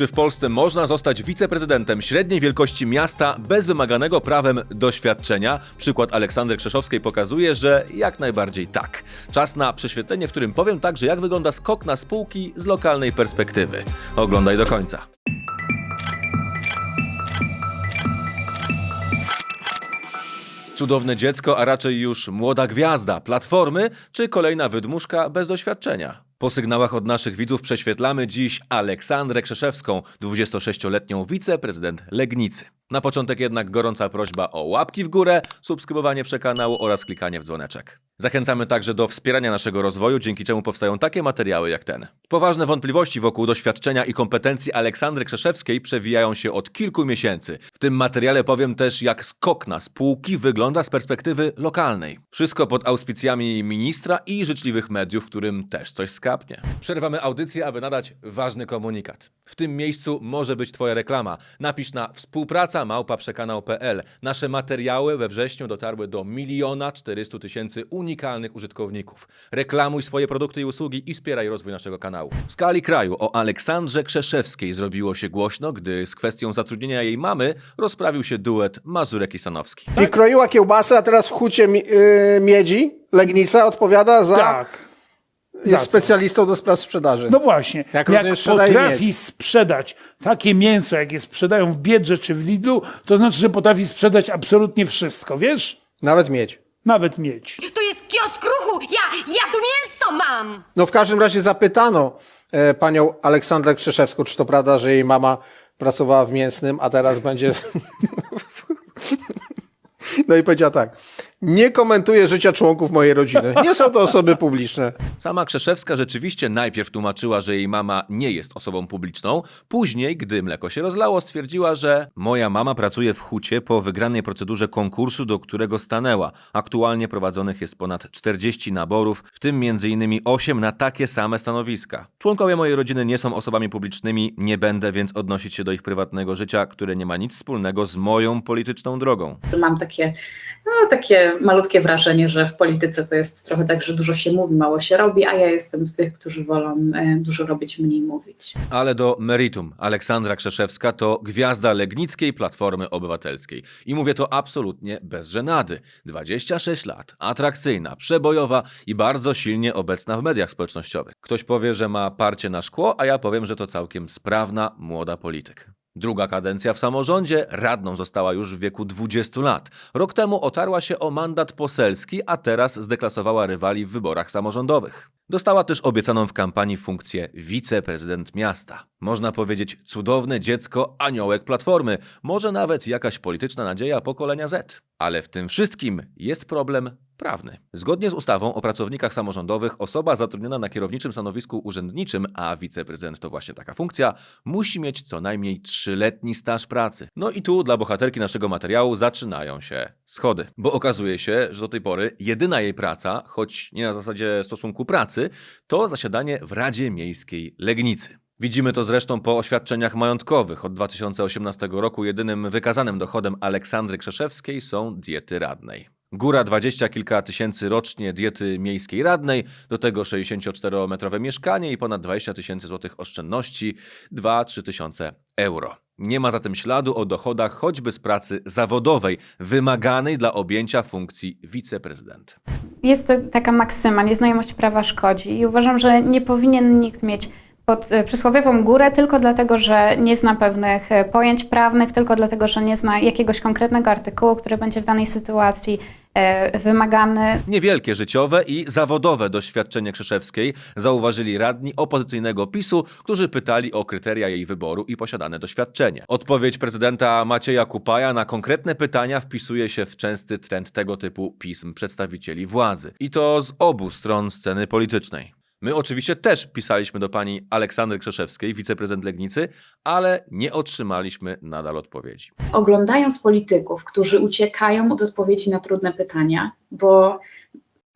Czy w Polsce można zostać wiceprezydentem średniej wielkości miasta bez wymaganego prawem doświadczenia? Przykład Aleksandry Krzeszowskiej pokazuje, że jak najbardziej tak. Czas na prześwietlenie, w którym powiem także, jak wygląda skok na spółki z lokalnej perspektywy. Oglądaj do końca. Cudowne dziecko, a raczej już młoda gwiazda Platformy, czy kolejna wydmuszka bez doświadczenia? Po sygnałach od naszych widzów prześwietlamy dziś Aleksandrę Krzeszewską, 26-letnią wiceprezydent Legnicy. Na początek jednak gorąca prośba o łapki w górę, subskrybowanie przekanału oraz klikanie w dzwoneczek. Zachęcamy także do wspierania naszego rozwoju, dzięki czemu powstają takie materiały jak ten. Poważne wątpliwości wokół doświadczenia i kompetencji Aleksandry Krzeszewskiej przewijają się od kilku miesięcy. W tym materiale powiem też, jak skok na spółki wygląda z perspektywy lokalnej. Wszystko pod auspicjami ministra i życzliwych mediów, którym też coś skapnie. Przerwamy audycję, aby nadać ważny komunikat. W tym miejscu może być Twoja reklama. Napisz na współpraca małpa.przekanał.pl. Nasze materiały we wrześniu dotarły do miliona 400 tysięcy unikalnych użytkowników. Reklamuj swoje produkty i usługi i wspieraj rozwój naszego kanału. W skali kraju o Aleksandrze Krzeszewskiej zrobiło się głośno, gdy z kwestią zatrudnienia jej mamy rozprawił się duet Mazurek i Stanowski. Czyli kroiła kiełbasę, a teraz w hucie mi, yy, miedzi Legnica odpowiada za... Tak. Jest co? specjalistą do spraw sprzedaży. No właśnie, Jak jak, sprzedaje potrafi sprzedać takie mięso, jakie sprzedają w Biedrze czy w Lidlu, to znaczy, że potrafi sprzedać absolutnie wszystko, wiesz? Nawet miedź. Nawet mieć. To jest kiosk ruchu! Ja, ja tu mięso mam! No w każdym razie zapytano e, panią Aleksandrę Krzeszewską, czy to prawda, że jej mama pracowała w mięsnym, a teraz będzie... no i powiedziała tak. Nie komentuję życia członków mojej rodziny. Nie są to osoby publiczne. Sama Krzeszewska rzeczywiście najpierw tłumaczyła, że jej mama nie jest osobą publiczną. Później, gdy mleko się rozlało, stwierdziła, że moja mama pracuje w hucie po wygranej procedurze konkursu, do którego stanęła. Aktualnie prowadzonych jest ponad 40 naborów, w tym m.in. 8 na takie same stanowiska. Członkowie mojej rodziny nie są osobami publicznymi, nie będę więc odnosić się do ich prywatnego życia, które nie ma nic wspólnego z moją polityczną drogą. Mam takie, no, takie malutkie wrażenie, że w polityce to jest trochę tak, że dużo się mówi, mało się robi, a ja jestem z tych, którzy wolą e, dużo robić, mniej mówić. Ale do meritum. Aleksandra Krzeszewska to gwiazda Legnickiej Platformy Obywatelskiej. I mówię to absolutnie bez żenady. 26 lat, atrakcyjna, przebojowa i bardzo silnie obecna w mediach społecznościowych. Ktoś powie, że ma parcie na szkło, a ja powiem, że to całkiem sprawna, młoda polityk. Druga kadencja w samorządzie, radną została już w wieku 20 lat. Rok temu otarła się o mandat poselski, a teraz zdeklasowała rywali w wyborach samorządowych. Dostała też obiecaną w kampanii funkcję wiceprezydent miasta. Można powiedzieć cudowne dziecko, aniołek Platformy, może nawet jakaś polityczna nadzieja pokolenia Z. Ale w tym wszystkim jest problem prawny. Zgodnie z ustawą o pracownikach samorządowych osoba zatrudniona na kierowniczym stanowisku urzędniczym, a wiceprezydent to właśnie taka funkcja, musi mieć co najmniej trzyletni staż pracy. No i tu dla bohaterki naszego materiału zaczynają się schody. Bo okazuje się, że do tej pory jedyna jej praca, choć nie na zasadzie stosunku pracy, to zasiadanie w Radzie Miejskiej Legnicy. Widzimy to zresztą po oświadczeniach majątkowych. Od 2018 roku jedynym wykazanym dochodem Aleksandry Krzeszewskiej są diety radnej. Góra dwadzieścia kilka tysięcy rocznie diety miejskiej radnej, do tego 64-metrowe mieszkanie i ponad 20 tysięcy złotych oszczędności, 2-3 tysiące euro. Nie ma zatem śladu o dochodach choćby z pracy zawodowej, wymaganej dla objęcia funkcji wiceprezydenta. Jest to taka maksyma, nieznajomość prawa szkodzi i uważam, że nie powinien nikt mieć pod e, przysłowiową górę tylko dlatego, że nie zna pewnych e, pojęć prawnych, tylko dlatego, że nie zna jakiegoś konkretnego artykułu, który będzie w danej sytuacji e, wymagany. Niewielkie życiowe i zawodowe doświadczenie Krzeszewskiej zauważyli radni opozycyjnego PiSu, którzy pytali o kryteria jej wyboru i posiadane doświadczenie. Odpowiedź prezydenta Macieja Kupaja na konkretne pytania wpisuje się w częsty trend tego typu pism przedstawicieli władzy. I to z obu stron sceny politycznej. My oczywiście też pisaliśmy do pani Aleksandry Krzeszewskiej, wiceprezydent Legnicy, ale nie otrzymaliśmy nadal odpowiedzi. Oglądając polityków, którzy uciekają od odpowiedzi na trudne pytania, bo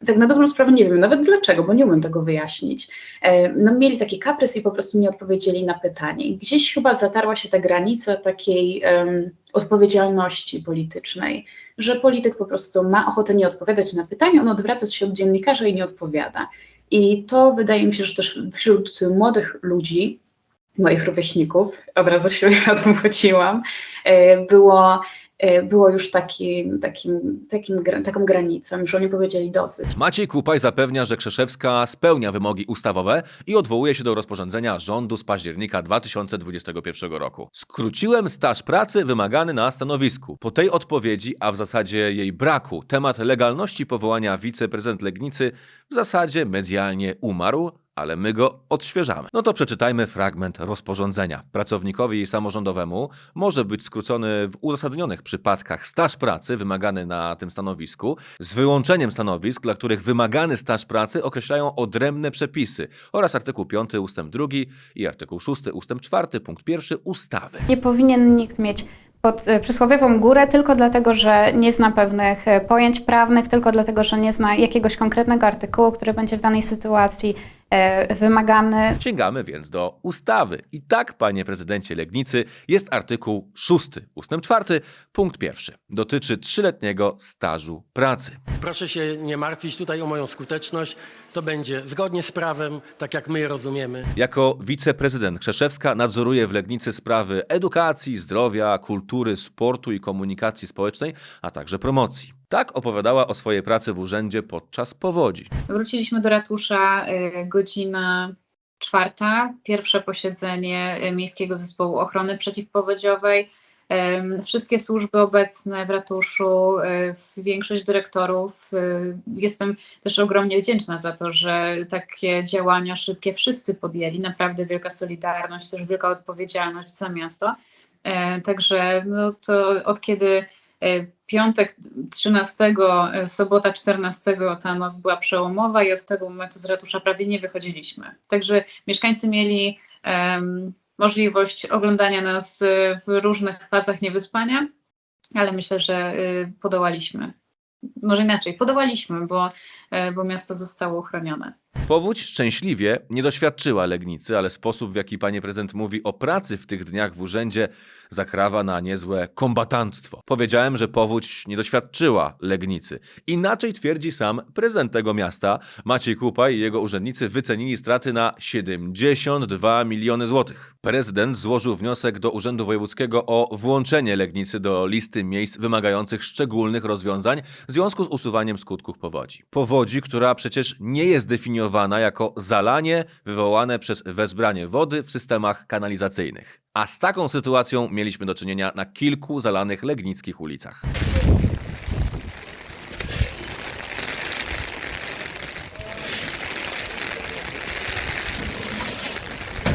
tak na dobrą sprawę nie wiem nawet dlaczego, bo nie umiem tego wyjaśnić. E, No, mieli taki kaprys i po prostu nie odpowiedzieli na pytanie. I gdzieś chyba zatarła się ta granica takiej em, odpowiedzialności politycznej, że polityk po prostu ma ochotę nie odpowiadać na pytanie, on odwraca się od dziennikarza i nie odpowiada. I to wydaje mi się, że też wśród młodych ludzi moich rówieśników, od razu się odwróciłam, e, było, było już taki, takim, takim, taką granicą, już oni powiedzieli dosyć. Maciej Kupaj zapewnia, że Krzeszewska spełnia wymogi ustawowe i odwołuje się do rozporządzenia rządu z października 2021 roku. Skróciłem staż pracy wymagany na stanowisku. Po tej odpowiedzi, a w zasadzie jej braku, temat legalności powołania wiceprezydent Legnicy w zasadzie medialnie umarł, ale my go odświeżamy. No to przeczytajmy fragment rozporządzenia. Pracownikowi samorządowemu może być skrócony w uzasadnionych przypadkach staż pracy wymagany na tym stanowisku, z wyłączeniem stanowisk, dla których wymagany staż pracy określają odrębne przepisy oraz artykuł 5 ustęp 2 i artykuł 6 ustęp 4 punkt 1 ustawy. Nie powinien nikt mieć pod e, przysłowiową górę tylko dlatego, że nie zna pewnych e, pojęć prawnych, tylko dlatego, że nie zna jakiegoś konkretnego artykułu, który będzie w danej sytuacji wymagany. Sięgamy więc do ustawy. I tak, panie prezydencie Legnicy, jest artykuł 6 ustęp 4 punkt 1. Dotyczy trzyletniego stażu pracy. Proszę się nie martwić tutaj o moją skuteczność. To będzie zgodnie z prawem, tak jak my je rozumiemy. Jako wiceprezydent Krzeszewska nadzoruje w Legnicy sprawy edukacji, zdrowia, kultury, sportu i komunikacji społecznej, a także promocji. Tak opowiadała o swojej pracy w urzędzie podczas powodzi. Wróciliśmy do ratusza y, godzina czwarta, pierwsze posiedzenie y, Miejskiego Zespołu Ochrony Przeciwpowodziowej. Ym, Wszystkie służby obecne w ratuszu, większość dyrektorów. Jestem też ogromnie wdzięczna za to, że takie działania szybkie wszyscy podjęli. Naprawdę wielka solidarność, też wielka odpowiedzialność za miasto. E, Także no to od kiedy e, piątek 13, e, sobota 14 ta noc była przełomowa i od tego momentu z ratusza prawie nie wychodziliśmy. Także mieszkańcy mieli em, możliwość oglądania nas e, w różnych fazach niewyspania, ale myślę, że e, podołaliśmy. Może inaczej, podołaliśmy, bo, bo miasto zostało uchronione. Powódź szczęśliwie nie doświadczyła Legnicy, ale sposób, w jaki panie prezydent mówi o pracy w tych dniach w urzędzie, zakrawa na niezłe kombatantstwo. Powiedziałem, że powódź nie doświadczyła Legnicy. Inaczej twierdzi sam prezydent tego miasta. Maciej Kupaj i jego urzędnicy wycenili straty na 72 miliony złotych. Prezydent złożył wniosek do Urzędu Wojewódzkiego o włączenie Legnicy do listy miejsc wymagających szczególnych rozwiązań w związku z usuwaniem skutków powodzi. Powodzi, która przecież nie jest definiowana jako zalanie wywołane przez wezbranie wody w systemach kanalizacyjnych. A z taką sytuacją mieliśmy do czynienia na kilku zalanych legnickich ulicach.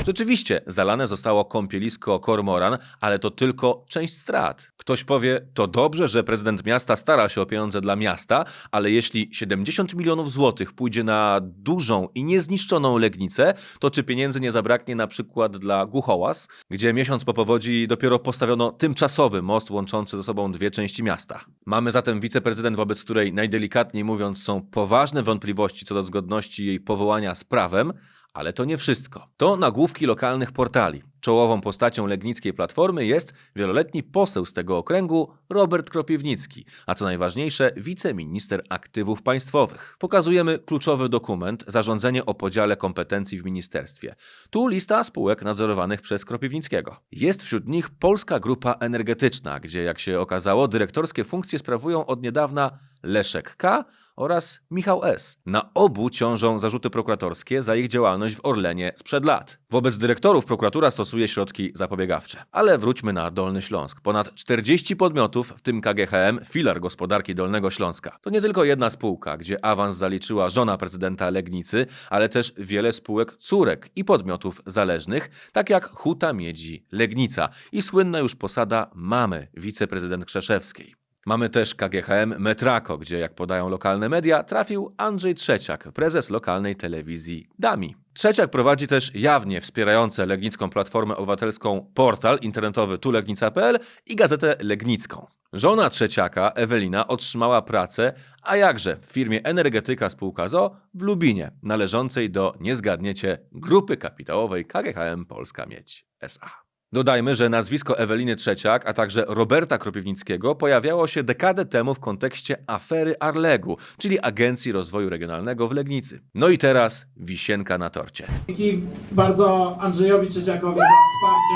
Rzeczywiście, zalane zostało kąpielisko Kormoran, ale to tylko część strat. Ktoś powie, to dobrze, że prezydent miasta stara się o pieniądze dla miasta, ale jeśli 70 milionów złotych pójdzie na dużą i niezniszczoną Legnicę, to czy pieniędzy nie zabraknie na przykład dla Głuchołaz, gdzie miesiąc po powodzi dopiero postawiono tymczasowy most łączący ze sobą dwie części miasta. Mamy zatem wiceprezydent, wobec której najdelikatniej mówiąc są poważne wątpliwości co do zgodności jej powołania z prawem, ale to nie wszystko. To nagłówki lokalnych portali. Czołową postacią legnickiej platformy jest wieloletni poseł z tego okręgu Robert Kropiwnicki, a co najważniejsze, wiceminister aktywów państwowych. Pokazujemy kluczowy dokument zarządzenie o podziale kompetencji w ministerstwie. Tu lista spółek nadzorowanych przez Kropiwnickiego. Jest wśród nich Polska Grupa Energetyczna, gdzie jak się okazało dyrektorskie funkcje sprawują od niedawna Leszek K. oraz Michał S. Na obu ciążą zarzuty prokuratorskie za ich działalność w Orlenie sprzed lat. Wobec dyrektorów prokuratura stosuje środki zapobiegawcze. Ale wróćmy na Dolny Śląsk. Ponad 40 podmiotów, w tym KGHM, filar gospodarki Dolnego Śląska. To nie tylko jedna spółka, gdzie awans zaliczyła żona prezydenta Legnicy, ale też wiele spółek córek i podmiotów zależnych, tak jak Huta Miedzi Legnica i słynna już posada mamy wiceprezydent Krzeszewskiej. Mamy też KGHM Metrako, gdzie, jak podają lokalne media, trafił Andrzej Trzeciak, prezes lokalnej telewizji Dami. Trzeciak prowadzi też jawnie wspierające Legnicką Platformę Obywatelską portal internetowy tulegnica.pl i gazetę Legnicką. Żona Trzeciaka, Ewelina, otrzymała pracę, a jakże, w firmie Energetyka Spółka ZO w Lubinie, należącej do, nie zgadniecie, grupy kapitałowej KGHM Polska Miedź S.A. Dodajmy, że nazwisko Eweliny Trzeciak, a także Roberta Kropiwnickiego pojawiało się dekadę temu w kontekście afery Arlegu, czyli Agencji Rozwoju Regionalnego w Legnicy. No i teraz wisienka na torcie. Dzięki bardzo Andrzejowi Trzeciakowi za wsparcie.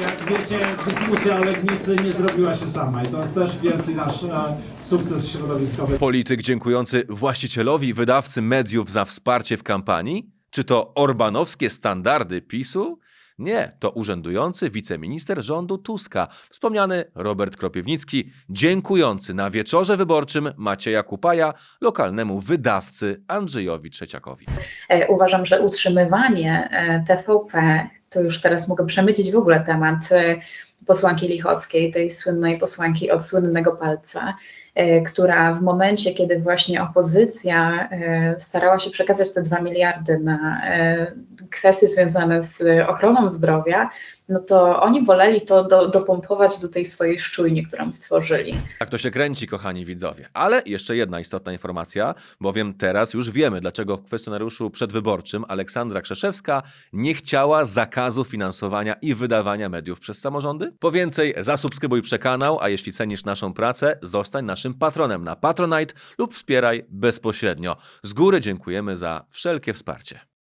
Jak wiecie, dyskusja o Legnicy nie zrobiła się sama i to jest też wielki nasz e, sukces środowiskowy. Polityk dziękujący właścicielowi wydawcy mediów za wsparcie w kampanii? Czy to orbanowskie standardy PiSu? Nie, to urzędujący wiceminister rządu Tuska, wspomniany Robert Kropiwnicki, dziękujący na wieczorze wyborczym Macieja Kupaja, lokalnemu wydawcy Andrzejowi Trzeciakowi. E, Uważam, że utrzymywanie e, TVP, to już teraz mogę przemycić w ogóle temat e, posłanki Lichockiej, tej słynnej posłanki od słynnego palca, e, która w momencie, kiedy właśnie opozycja e, starała się przekazać te dwa miliardy na kwestie związane z ochroną zdrowia, no to oni woleli to do, dopompować do tej swojej szczujni, którą stworzyli. Tak to się kręci, kochani widzowie. Ale jeszcze jedna istotna informacja, bowiem teraz już wiemy, dlaczego w kwestionariuszu przedwyborczym Aleksandra Krzeszewska nie chciała zakazu finansowania i wydawania mediów przez samorządy. Po więcej, zasubskrybuj przekanał, a jeśli cenisz naszą pracę, zostań naszym patronem na Patronite lub wspieraj bezpośrednio. Z góry dziękujemy za wszelkie wsparcie.